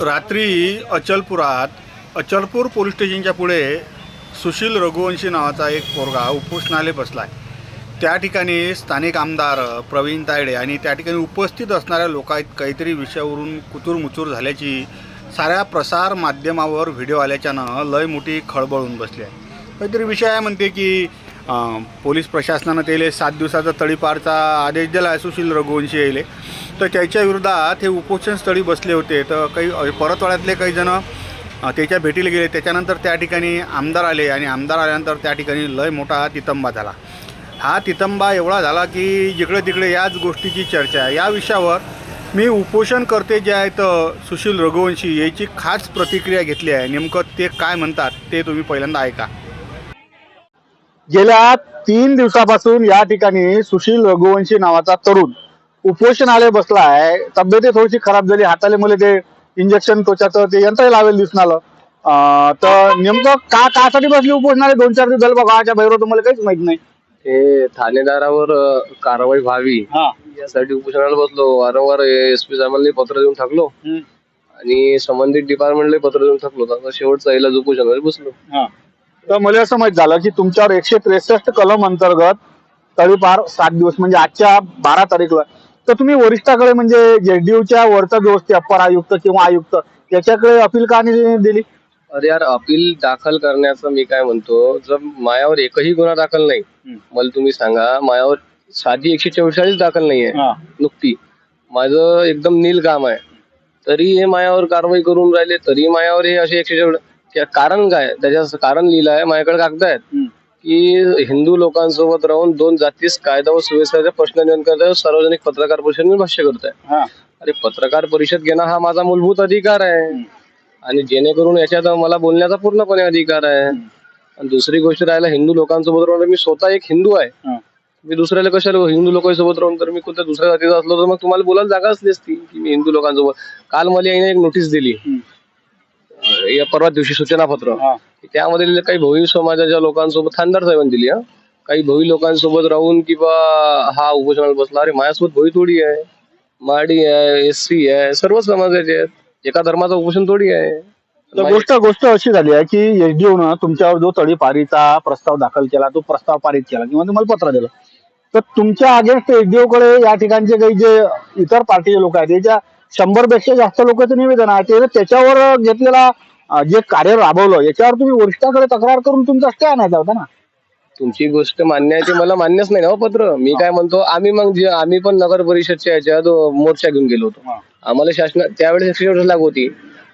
रात्री अचलपुरात अचलपूर पोलीस स्टेशनच्या पुढे सुशील रघुवंशी नावाचा एक पोरगा उपोषणाले बसला आहे त्या ठिकाणी स्थानिक आमदार प्रवीण तायडे आणि त्या ठिकाणी उपस्थित असणाऱ्या लोकांत काहीतरी विषयावरून कुतूरमुचूर झाल्याची साऱ्या प्रसार माध्यमावर व्हिडिओ आल्याच्यानं लय मोठी खळबळ होऊन बसली आहे. काहीतरी विषय आहे म्हणते की पोलीस प्रशासनानं त्याला सात दिवसाचा तडीपारचा आदेश दिला आहे सुशील रघुवंशी यायले. तर त्याच्या विरोधात हे उपोषण स्थळी बसले होते. तर काही परतवाड्यातले काही जण त्याच्या भेटीला गेले. त्याच्यानंतर त्या ठिकाणी आमदार आले आणि आमदार आल्यानंतर त्या ठिकाणी लय मोठा तितंबा झाला. हा तितंबा एवढा झाला की जिकडे तिकडे याच गोष्टीची चर्चा आहे. या विषयावर मी उपोषण करते जे आहेत सुशील रघुवंशी याची खास प्रतिक्रिया घेतली आहे. नेमकं ते काय म्हणतात ते तुम्ही पहिल्यांदा ऐका. गेल्या तीन दिवसापासून या ठिकाणी सुशील रघुवंशी नावाचा तरुण उपोषणालय बसला आहे तब्येत थोडीशी खराब झाली. हाताले मला ते इंजेक्शन त्वचाचं ते यंत्र लावेल दिसून आलं तर नेमकं का कासाठी बसली उपोषणालय? दोन चार दिवस झालं बघा होतं मला काहीच माहीत नाही. हे ठाणेदारावर कारवाई व्हावी यासाठी उपोषणाला बसलो. वारंवार एस पी साहेबांनी पत्र देऊन टाकलो. आणि संबंधित डिपार्टमेंटला पत्र देऊन टाकलो शेवटचा इलाज उपोषणाला बसलो. हा. तर मला असं माहीत झालं की तुमच्यावर एकशे त्रेसष्ट कलम अंतर्गत तळीपार सात दिवस म्हणजे आजच्या बारा तारीखला तर तुम्ही वरिष्ठाकडे म्हणजे जेडीयूच्या वरचा असते अप्पर आयुक्त किंवा आयुक्त त्याच्याकडे अपील का नाही दिली अरे यार अपील दाखल करण्याचं मी काय म्हणतो जर मायावर एकही गुन्हा दाखल नाही. मला तुम्ही सांगा मायावर साधी एकशे चौवेचाळीस दाखल नाहीये. नुकती माझं एकदम नील काम आहे तरी हे मायावर कारवाई करून राहिले तरी मायावर हे असे एकशे चौवेचाळीस कारण काय? त्याच्या कारण लिहिलं आहे माझ्याकडे कागद आहेत. की हिंदू लोकांसोबत राहून दोन जातीस कायदा व सुव्यवस्थेचा प्रश्न निर्माण करत सार्वजनिक पत्रकार परिषद भाष्य करत आहे हा. अरे पत्रकार परिषद घेणं हा माझा मूलभूत अधिकार आहे. आणि जेणेकरून याच्यात मला बोलण्याचा पूर्णपणे अधिकार आहे. आणि दुसरी गोष्ट राहिला हिंदू लोकांसोबत राहून मी स्वतः एक हिंदू आहे. मी दुसऱ्याला कशाला हिंदू लोकांसोबत राहून तर मी कोणत्या दुसऱ्या जातीचा असलो तर मग तुम्हाला बोलायला जागा असली असती की मी हिंदू लोकांसोबत. काल मला याने एक नोटीस दिली. या परवा दिवशी सूचना पत्र हा. त्यामध्ये काही भोई समाजाच्या लोकांसोबत खानदार साहेबांनी दिली हा. काही भोई लोकांसोबत राहून किंवा हा उपोषणाला बसला अरे माझ्यासोबत भोई थोडी आहे माडी आहे एस सी आहे सर्व समाजाचे आहेत. एका धर्माचा उपोषण थोडी आहे. तर गोष्ट गोष्ट अशी झाली आहे की एसडीओनं तुमच्यावर जो तडीपारीचा प्रस्ताव दाखल केला तो प्रस्ताव पारित केला किंवा तुम्हाला पत्र दिलं. तर तुमच्या अगेन्स्ट एसडीओ कडे या ठिकाणचे काही जे इतर पार्टीचे लोक आहेत त्याच्या शंभरपेक्षा जास्त लोकांचं निवेदन आहे. ते त्याच्यावर घेतलेला जे कार्य राबवलं याच्यावर तुम्ही वरिष्ठाकडे तक्रार करून तुमचा स्टे आणायचा होता ना? तुमची गोष्ट मान्य आहे ते मला मान्यच नाही ना हो पत्र. मी काय म्हणतो आम्ही मग जे आम्ही पण नगर परिषदच्या याच्यात मोर्चा घेऊन गेलो होतो. आम्हाला शासना त्यावेळेस लागू होती.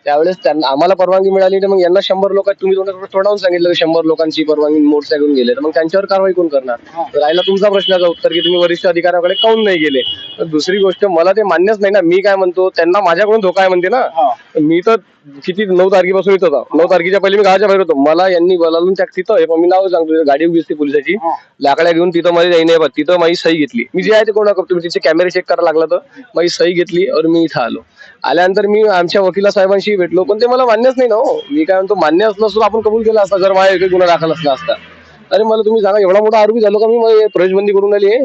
त्यावेळेस त्यांना आम्हाला परवानगी मिळाली तर मग यांना शंभर लोक तुम्ही तोंडावून सांगितलं की शंभर लोकांची परवानगी मोर्चा घेऊन गेले. तर मग त्यांच्यावर कारवाई कोण करणार? तर राहिला तुमचा प्रश्नाचा उत्तर की तुम्ही वरिष्ठ अधिकाऱ्याकडे काऊन नाही गेले? तर दुसरी गोष्ट मला ते मान्यच नाही ना मी काय म्हणतो त्यांना माझ्याकडून धोका आहे म्हणते ना. मी तर किती? नऊ तारखेपासून येत होता. नऊ तारखेच्या पहिले मी गावाच्या बाहेर होतो. मला यांनी बोलावून त्या तिथं हे पण मी नाव सांगतो गाडी उभी असते पोलिसाची. लाकड्या घेऊन तिथं मध्ये जाईन नाही तिथं माझी सही घेतली. मी जे आहे ते कोणा तुम्ही तिचे कॅमेरे चेक करायला लागला तर माझी सही घेतली और मी इथं आलो. आल्यानंतर मी आमच्या वकिला साहेबांशी भेटलो पण ते मला मान्यच नाही ना हो. मी काय म्हणतो मान्य असलं तर आपण कबूल केला असता जर माझ्या एक गुन्हा दाखल असला असता. अरे मला तुम्ही सांगा एवढा मोठा आरोपी झालो का मी? मला हे प्रवेशबंदी करून आली आहे.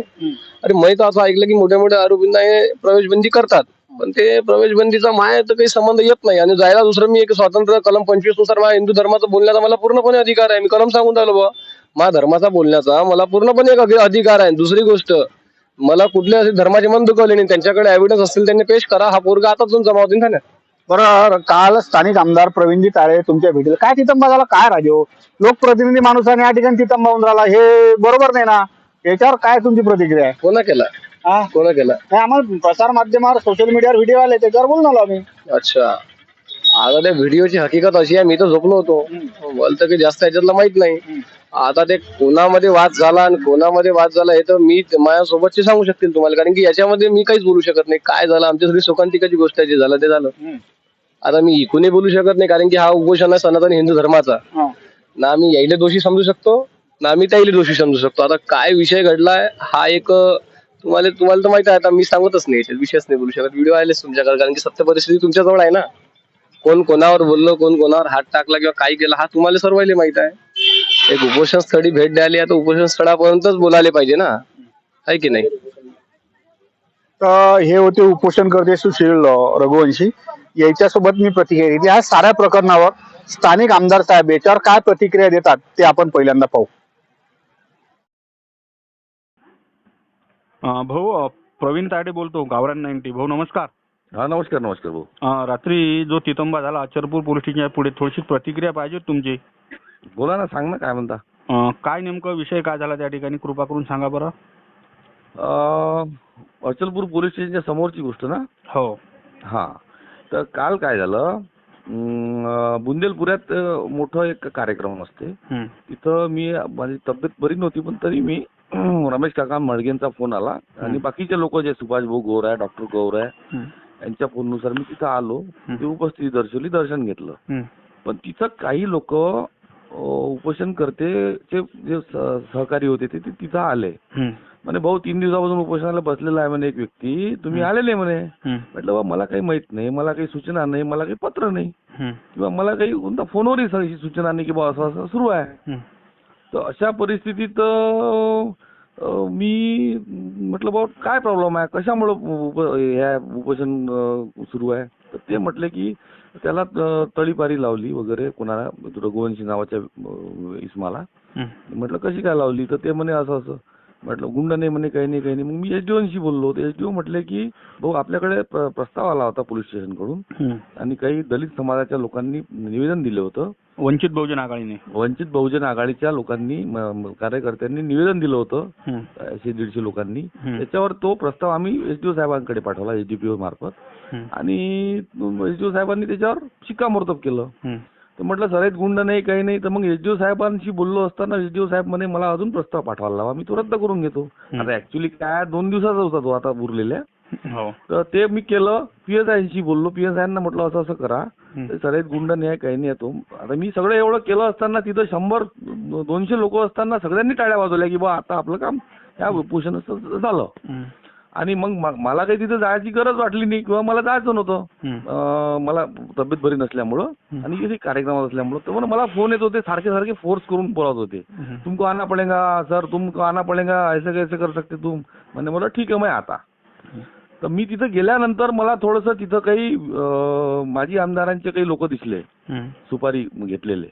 अरे मी तर असं ऐकलं की मोठ्या मोठ्या आरोपींना प्रवेशबंदी करतात. पण ते प्रवेशबंदीचा माय तर काही संबंध येत नाही. आणि जायला दुसरं मी एक स्वातंत्र्य कलम पंचवीसनुसार माझ्या हिंदू धर्माचा बोलण्याचा मला पूर्णपणे अधिकार आहे. मी कलम सांगून राहिलो बा माझ्या धर्माचा बोलण्याचा मला पूर्णपणे एक अधिकार आहे. दुसरी गोष्ट मला कुठल्या धर्माचे मन दुखवले नाही. त्यांच्याकडे एव्हिडन्स असतील त्यांनी पेश करा. हा पोरगा आता जाऊन जमा होतील ठाण्यात बरं काल स्थानिक आमदार प्रवीणजी तारे तुमच्या भेटीला काय तिथंबा झाला काय राजो? लोकप्रतिनिधी माणूसाने या ठिकाणी तिथंबा होऊन राहिला. हे बरोबर नाही ना? याच्यावर काय तुमची प्रतिक्रिया आहे? कोणा केला? हा? कोणा केला? नाही, आम्हाला प्रसार माध्यमावर सोशल मीडियावर व्हिडिओ आले त्याच्यावर बोलून आलो आम्ही. अच्छा. आता त्या व्हिडिओची हकीकत अशी आहे मी तर झोपलो होतो. मला तर काही जास्त याच्यातलं माहीत नाही. आता ते कोणामध्ये वाद झाला आणि कोणामध्ये वाद झाला हे तर मी माझ्यासोबतचे सांगू शकतील तुम्हाला कारण की याच्यामध्ये मी काहीच बोलू शकत नाही. काय झालं? आमच्यासाठी शोकांतिकाची गोष्ट आहे जे झालं ते झालं. आता मी इकूनही बोलू शकत नाही कारण की हा उपोषण आहे सनातन हिंदू धर्माचा. हा. ना आम्ही यायले दोषी समजू शकतो ना आम्ही त्याला दोषी समजू शकतो. आता काय विषय घडलाय हा एक अं, तुम्हाला तुम्हाला तर माहिती आहे आता मी सांगतच नाही याच्यात विषयच नाही बोलू शकत. व्हिडिओ आलेच तुमच्याकडे कारण की सत्य परिस्थिती तुमच्याजवळ आहे ना. कोण कोणावर बोललो कोण कोणावर हात टाकला किंवा काय केलं हा तुम्हाला सर्वांना माहीत आहे. एक उपोषण स्थळी भेट द्यायला आता उपोषण स्थळापर्यंतच बोलायला पाहिजे ना. आहे की नाही? तर हे होते उपोषण करते सुशील रघुवंशी. याच्यासोबत मी प्रतिक्रिया या साऱ्या प्रकरणावर स्थानिक आमदार साहेब याच्यावर काय प्रतिक्रिया देतात ते आपण पहिल्यांदा पाहू. भाऊ प्रवीण तायडे बोलतो गावरान नाईन्टी. भाऊ नमस्कार. हा नमस्कार नमस्कार भाऊ. अ, रात्री जो तितंबा झाला अचरपूर पोलीस स्टेशनच्या पुढे थोडीशी प्रतिक्रिया पाहिजे होती तुमची. बोला ना सांग ना काय म्हणता? अ, काय नेमकं विषय काय झाला त्या ठिकाणी? कृपा करून सांगा बरं. अं, अचलपूर पोलीस स्टेशनच्या समोरची गोष्ट ना? हो. हा. तर काल काय झालं अं, बुंदेलपुऱ्यात अं, मोठं एक कार्यक्रम असते. हं, तिथं मी माझी तब्येत बरी नव्हती पण तरी मी रमेश काका मळगेंचा फोन आला. आणि बाकीचे लोक जे सुभाष भाऊ गौर आहे डॉक्टर गौर आहे हं, यांच्या फोननुसार मी तिथं आलो. ते उपस्थिती दर्शवली दर्शन घेतलं. पण तिथं काही लोक उपोषणकर्तेचे जे स- सहकारी होते ते तिथं आले. म्हणे भाऊ तीन दिवसापासून उपोषणाला बसलेला आहे म्हणे एक व्यक्ती. तुम्ही आलेले म्हणे. म्हटलं बा मला काही माहीत नाही मला काही सूचना नाही मला काही पत्र नाही. किंवा मला काही कोणता फोनवरही अशी सूचना नाही की असं असं सुरू आहे. तर अशा परिस्थितीत मी म्हटलं बा काय प्रॉब्लेम आहे? कशामुळं उप ह्या उपोषण सुरू आहे? तर ते म्हटले की त्याला तळीपारी लावली वगैरे कोणाला रघुवंशी नावाच्या इस्माला. म्हटलं कशी काय लावली? तर ते म्हणे असं असं. म्हटलं गुंड नाही म्हणे काही नाही काही नाही. मग मी एस डी बोललो. तर एस डी म्हटले की भाऊ आपल्याकडे प्र- प्रस्ताव आला होता पोलीस स्टेशनकडून हं. आणि काही दलित समाजाच्या लोकांनी निवेदन दिलं होतं. वंचित बहुजन आघाडीने. वंचित बहुजन आघाडीच्या लोकांनी म- म- कार्यकर्त्यांनी निवेदन दिलं होतं. एकशे दीडशे लोकांनी. त्याच्यावर तो प्रस्ताव आम्ही एसडीओ साहेबांकडे पाठवला एसडीपीओ मार्फत. हं, आणि एसडीओ साहेबांनी त्याच्यावर शिक्कामोर्तब केलं. तर म्हटलं सराईत गुंड नाही काही नाही. तर मग एसडीओ साहेबांशी बोललो असताना एसडीओ साहेब म्हणे मला अजून प्रस्ताव पाठवायला लावा. मी तो रद्द करून घेतो. आता ऍक्च्युली काय दोन दिवसाचा होता तो आता उरलेल्या. हो. तर ते मी केलं. पी एस आयशी बोललो. पी एस आयना म्हटलं असं असं करा. सराईत गुंड नाही आहे, काही नाही तो. आता मी सगळं एवढं केलं असताना तिथं शंभर दोनशे लोक असताना सगळ्यांनी टाळ्या वाजवल्या की बा आता आपलं काम या उपोषणाचं झालं. आणि मग मला काही तिथं जायची गरज वाटली नाही किंवा मला जायचं नव्हतं. मला तब्येत बरी नसल्यामुळं. आणि कार्यक्रमात असल्यामुळं तर मला फोन येत होते सारखे सारखे फोर्स करून बोलावत होते. तुमको आना पडेगा सर तुमको आना पडेगा ऐसे कैसे कर सकते तुम? म्हणजे मला ठीक आहे मग आता. तर मी तिथं गेल्यानंतर मला थोडंसं तिथं काही माजी आमदारांचे काही लोक दिसले सुपारी घेतलेले.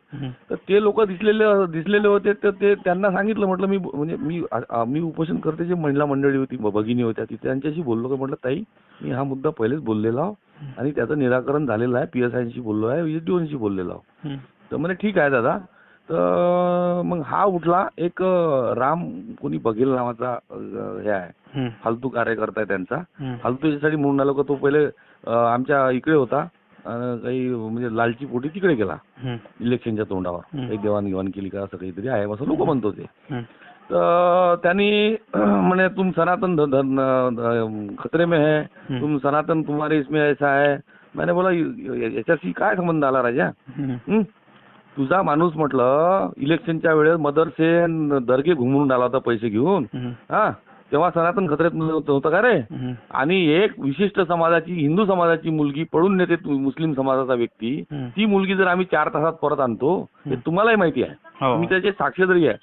तर ते लोक दिसलेले दिसलेले होते तर ते त्यांना सांगितलं म्हटलं मी म्हणजे मी मी उपोषण करते जे महिला मंडळी होती भगिनी होत्या ती त्यांच्याशी बोललो की म्हटलं ताई मी हा मुद्दा पहिलेच बोललेला आणि त्याचं निराकरण झालेलं आहे पी एस आयशी बोललो आहे एस डी बोललेलो हं, तर म्हणे ठीक आहे दादा तर मग हा उठला एक राम कोणी बघेल नावाचा हे आहे हं, फालतू कार्यकर्ता आहे त्यांचा हं, फालतू याच्यासाठी म्हणून आलो का तो पहिले आमच्या इकडे होता काही म्हणजे लालची पोटी तिकडे गेला हं, इलेक्शनच्या तोंडावर हं. काही देवाणघेवाण केली का असं काहीतरी आहे असं लोक म्हणतो ते हं, तर त्यांनी म्हणे तुम सनातन खतरे में है हं. तुम सनातन तुम्हारे इसमें ऐसा है मैंने बोला याच्याशी काय संबंध आला राजा हं, हं? तुझा माणूस म्हटलं इलेक्शनच्या वेळेस मदरसे न दर्गे घुमून आला होता पैसे घेऊन. हं, तेव्हा सनातन नव्हतं होतं का रे? आणि एक विशिष्ट समाजाची हिंदू समाजाची मुलगी पळून नेते मुस्लिम समाजाचा व्यक्ती. ती मुलगी जर आम्ही चार तासात परत आणतो हे तुम्हालाही माहिती आहे. हो. मी त्याचे साक्षीदारी आहे.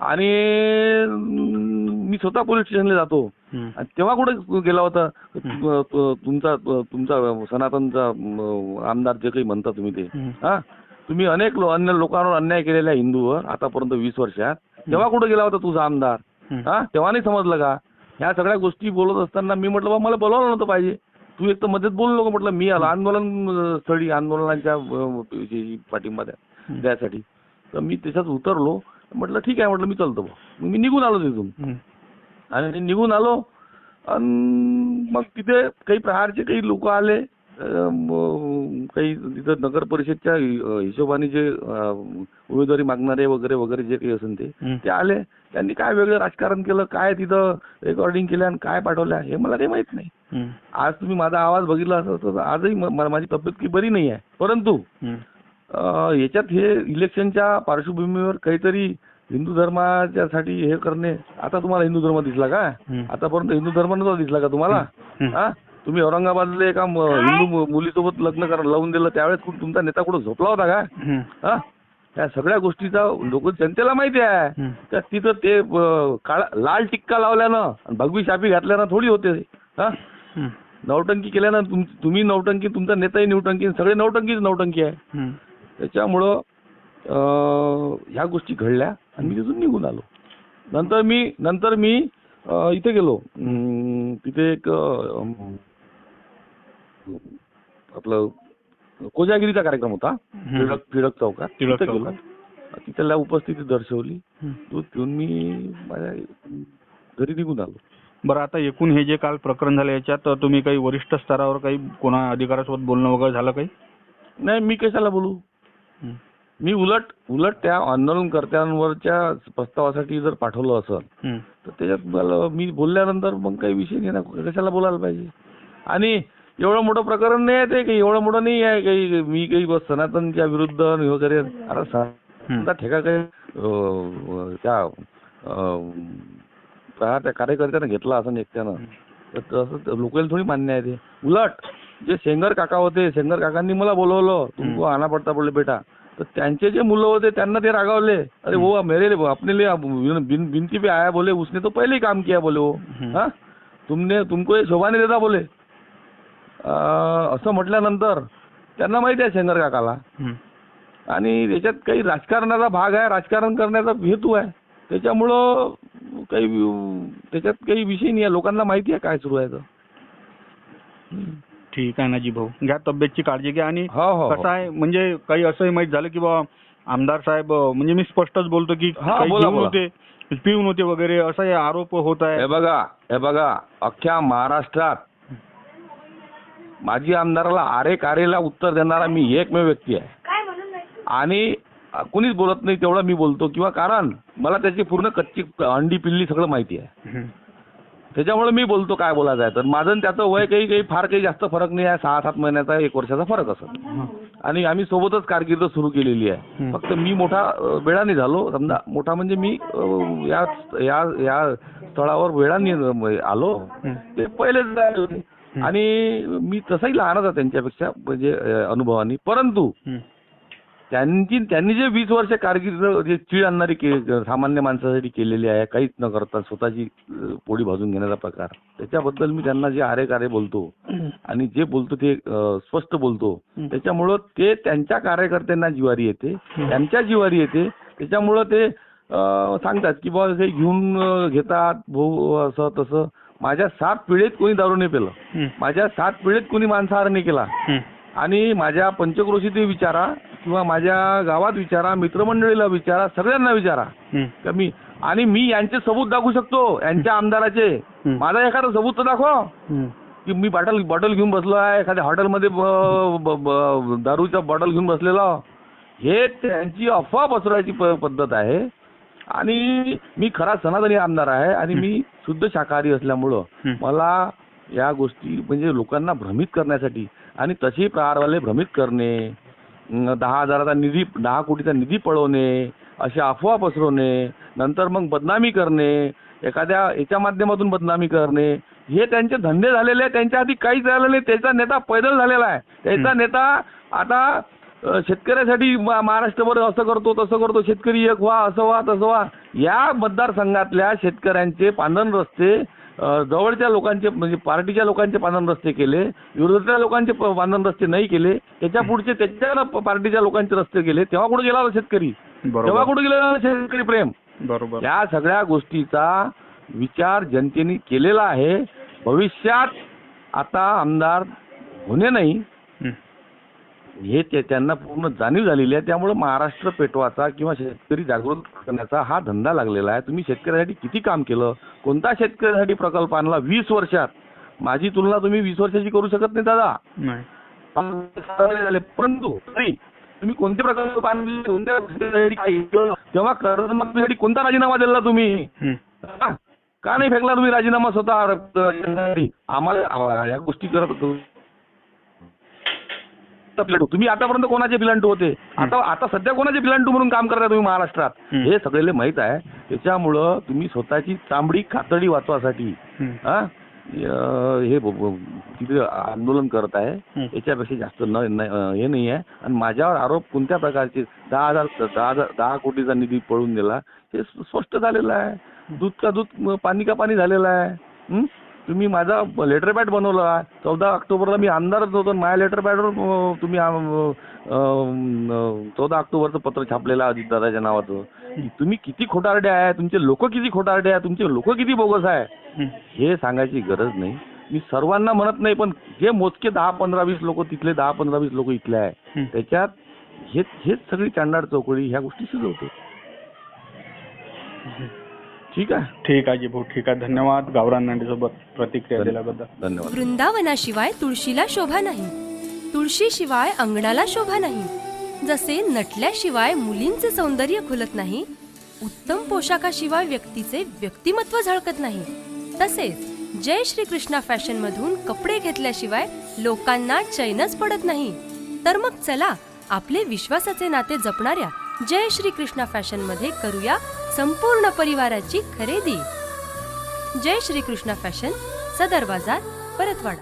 आणि मी स्वतः पोलीस स्टेशनला जातो. तेव्हा कुठे गेला होता? तुमचा तुमचा सनातनचा आमदार जे काही म्हणता तुम्ही ते. हं. तुम्ही अनेक लो- अन्य लोकांवर अन्याय केलेला हिंदूवर आतापर्यंत वीस वर्षात. तेव्हा कुठे गेला होता तुझा आमदार? हं. तेव्हा नाही समजलं का? ह्या सगळ्या गोष्टी बोलत असताना मी म्हटलं बा मला बोलावलं नव्हतं पाहिजे. तू एक तर मध्येच बोलू नको म्हटलं. मी आलो आंदोलन स्थळी आंदोलनाच्या पाठिंबा द्या. द्यासाठी तर मी त्याच्यात उतरलो. म्हटलं ठीक आहे म्हटलं मी चालतो मी निघून आलो तिथून. आणि निघून आलो आणि मग तिथे काही प्रहारचे काही लोक आले. काही तिथं नगर परिषदच्या हिशोबाने जे उमेदवारी मागणारे वगैरे वगैरे जे काही असेल ते. ते आले. त्यांनी काय वेगळं राजकारण केलं काय तिथं रेकॉर्डिंग केल्या आणि काय पाठवल्या हे मला काही माहीत नाही. आज तुम्ही माझा आवाज बघितला असं तर आजही माझी तब्येत काही बरी नाही आहे. परंतु याच्यात हे इलेक्शनच्या पार्श्वभूमीवर काहीतरी हिंदू धर्माच्यासाठी हे करणे आता तुम्हाला हिंदू धर्म दिसला का. आतापर्यंत हिंदू धर्म नव्हता दिसला का तुम्हाला. हा? तुम्ही औरंगाबादला एका म- हिंदू मुलीसोबत लग्न करा लावून दिलं त्यावेळेस कुठं तुमचा नेता कुठं झोपला होता का? हं, हा? या सगळ्या गोष्टीचा लोक जनतेला माहिती आहे. त्या तिथं ते अं, काळा लाल टिक्का लावल्यानं आणि भगवी शापी घातल्यानं थोडी होते. हा. नवटंकी केल्यानं तुम तुम्ही नवटंकी तुमचा नेताही नवटंकी सगळे नवटंकीच नवटंकी आहे. त्याच्यामुळं अं, ह्या गोष्टी घडल्या आणि मी तिथून निघून आलो. नंतर मी नंतर मी अं, इथे गेलो. अं, तिथे एक अं, आपलं कोजागिरीचा कार्यक्रम होता. टिळक टिळक चौकात. टिळक तिथे चौकात. तिथल्या उपस्थिती दर्शवली. दूध पिऊन मी माझ्या घरी निघून आलो. बरं आता एकूण हे जे काल प्रकरण झालं याच्यात तुम्ही काही वरिष्ठ स्तरावर काही कोणा अधिकाऱ्यासोबत बोलणं वगैरे झालं काही? नाही मी कशाला बोलू. मी उलट उलट त्या आंदोलनकर्त्यांवरच्या प्रस्तावासाठी जर पाठवलं असेल. तर त्याच्यात मला मी बोलल्यानंतर मग काही विषय नाही ना कशाला बोलायला पाहिजे? आणि एवढं मोठं प्रकरण नाही आहे ते काही एवढं मोठं नाही आहे काही मी काही बस सनातनच्या विरुद्ध वगैरे. अरे हं. सा ठेका काही त्या त्या त्या कार्यकर्त्यानं घेतला असं एकट्यानं. तर तसं लोकांना थोडी मान्य आहे ते. उलट जे सेंगर काका होते सेंगर काकांनी मला बोलवलं तुमको आना पडता बोलले बेटा. तर त्यांचे जे मुलं होते त्यांना ते रागावले. अरे वो मेरे अपने लिए बिन, बिनती पे आया बोले उसने तो पहले काम किया बोले वो. हाँ? तुमने तुमको ये शोभा नहीं देता बोले. असं म्हटल्यानंतर त्यांना माहिती आहे सेंगर काकाला. हं. आणि याच्यात काही राजकारणाचा भाग आहे राजकारण करण्याचा हेतू आहे. त्याच्यामुळं काही त्याच्यात काही विषय नाही आहे. लोकांना माहिती आहे काय सुरू आहे तर. ठीक आहे ना जी भाऊ. घ्या तब्येतची काळजी घ्या. आणि हो हो कसं आहे म्हणजे काही असंही माहीत झालं की बा आमदार साहेब म्हणजे मी स्पष्टच बोलतो की हा. होते पिऊन होते वगैरे असा आरोप होत आहे हे बघा हे बघा अख्ख्या महाराष्ट्रात माजी आमदाराला आरे कारेला उत्तर देणारा मी एकमेव व्यक्ती आहे. आणि कुणीच बोलत नाही तेवढं मी बोलतो किंवा कारण मला त्याची पूर्ण कच्ची अंडी पिल्ली सगळं माहिती आहे. त्याच्यामुळे मी बोलतो काय बोलायचं आहे. तर माझं त्याचं वय काही काही फार काही जास्त फरक नाही आहे. सहा सात महिन्याचा एक वर्षाचा फरक असत. आणि आम्ही सोबतच कारकीर्द सुरू केलेली आहे. हं. फक्त मी मोठा वेळाने झालो. समजा मोठा म्हणजे मी या या या स्थळावर वेळाने आलो. ते पहिलेच झाले होते. आणि मी तसाही लहानच आहे त्यांच्यापेक्षा म्हणजे अनुभवाने. परंतु हं. त्यांची त्यांनी जे वीस वर्ष कारकीर्द जे चीड आणणारी सामान्य माणसासाठी केलेली आहे काहीच न करता स्वतःची पोळी भाजून घेण्याचा प्रकार. त्याच्याबद्दल मी त्यांना जे आरे कारे बोलतो आणि जे बोलतो ते स्पष्ट बोलतो त्याच्यामुळं ते त्यांच्या कार्यकर्त्यांना जिवारी येते त्यांच्या जिवारी येते. त्याच्यामुळं ते सांगतात की बाबा काही घेऊन घेतात भाऊ असं तसं. माझ्या सात पिढीत कोणी दारू नाही पेलं. माझ्या सात पिढीत कोणी मांसाहार नाही केला. आणि माझ्या पंचक्रोशीत विचारा किंवा माझ्या गावात विचारा मित्रमंडळीला विचारा सगळ्यांना विचारा हं. का मी आणि मी यांचे सबूत दाखवू शकतो यांच्या आमदाराचे. माझा एखादा सबूत तर दाखव. की मी बॉटल बॉटल घेऊन बसलो आहे एखाद्या हॉटेलमध्ये दारूच्या बॉटल घेऊन बसलेलो हे त्यांची अफवा पसरवायची प- पद्धत आहे आणि मी खरा सनातनी आमदार आहे आणि मी शुद्ध शाकाहारी असल्यामुळं. मला या गोष्टी म्हणजे लोकांना भ्रमित करण्यासाठी आणि तसे प्रहारवाले भ्रमित करणे दहा हजाराचा निधी दहा कोटीचा निधी पळवणे अशा अफवा पसरवणे नंतर मग बदनामी करणे एखाद्या याच्या माध्यमातून बदनामी करणे हे त्यांचे धंदे झालेले आहे त्यांच्या हाती काहीच झालं नाही त्याचा नेता पैदल झालेला आहे. त्याचा नेता आता शेतकऱ्यासाठी महाराष्ट्रभर असं करतो तसं करतो शेतकरी एक व्हा असं व्हा तसं व्हा. या मतदारसंघातल्या शेतकऱ्यांचे पांधन रस्ते जवळच्या लोकांचे म्हणजे पार्टीच्या लोकांचे पांधन रस्ते केले विरोधातल्या लोकांचे पांधन रस्ते नाही केले त्याच्या पुढचे त्याच्या पार्टीच्या लोकांचे रस्ते केले तेव्हा कुठे गेला शेतकरी? तेव्हा कुठे गेला शेतकरी प्रेम? बरोबर. या सगळ्या गोष्टीचा विचार जनतेने केलेला आहे. भविष्यात आता आमदार होणे नाही हं. ते त्यांना पूर्ण जाणीव झालेली आहे. त्यामुळे महाराष्ट्र पेटवाचा किंवा शेतकरी जागृत करण्याचा हा धंदा लागलेला आहे. तुम्ही शेतकऱ्यासाठी किती काम केलं? कोणता शेतकऱ्यासाठी प्रकल्प आणला? वीस वर्षात. माझी तुलना तुम्ही वीस वर्षाची करू शकत नाही दादा. झाले. परंतु तरी तुम्ही कोणते प्रकल्प आणले? कोणत्या? तेव्हा कर्जमाफीसाठी कोणता राजीनामा दिला तुम्ही? का नाही फेकला तुम्ही राजीनामा स्वतः? आम्हाला या गोष्टी करत होतो पिलांटू. तुम्ही आतापर्यंत कोणाचे पिलांटू होते? आता आता सध्या कोणाचे पिलांटू म्हणून काम करताय तुम्ही महाराष्ट्रात? हं. सगळेले माहीत आहे. त्याच्यामुळं तुम्ही स्वतःची चांबडी कातडी वाचवासाठी हं. हा तिथे आंदोलन करत आहे. याच्यापेक्षा जास्त न हे नाही आहे. आणि माझ्यावर आरोप कोणत्या प्रकारचे? दहा हजार दहा हजार दहा कोटीचा निधी पळून गेला. हे स्प- स्पष्ट झालेलं आहे. दूध का दूध पाणी का पाणी झालेलं आहे? तुम्ही माझा लेटर पॅड बनवला चौदा ऑक्टोबरला मी आमदारच होतो आणि माझ्या लेटर पॅडवर तुम्ही चौदा ऑक्टोबरचं पत्र छापलेलं आहे अजितदादाच्या नावाचं तुम्ही किती खोटारडे आहे तुमचे लोक किती खोटारडे आहे तुमचे लोक किती बोगस आहे हं. सांगायची गरज नाही मी सर्वांना म्हणत नाही पण जे मोजके दहा पंधरा वीस लोक तिथले दहा पंधरा वीस लोक इथले आहे हं. त्याच्यात हेच हेच सगळी चांडाळ चौकडी ह्या गोष्टी सुचवते ठीक आहे. ठीक आहे जी भाऊ ठीक आहे. धन्यवाद. गावरान नांदेसोबत प्रतिक्रिया दिल्याबद्दल. धन्यवाद. वृंदावनाशिवाय तुळशीला शोभा नाही. तुळशीशिवाय अंगणाला शोभा नाही. जसे नटल्याशिवाय मुलींचे सौंदर्य खुलत नाही उत्तम पोशाखाशिवाय व्यक्तीचे व्यक्तिमत्व झळकत नाही. तसेच जय श्री कृष्णा फॅशन मधून कपडे घेतल्याशिवाय लोकांना चैनच पडत नाही. तर मग चला आपले विश्वासाचे नाते जपणाऱ्या जय श्री कृष्णा फॅशनमध्ये करूया संपूर्ण परिवाराची खरेदी. जय श्री कृष्णा फॅशन सदर बाजार परतवाडा.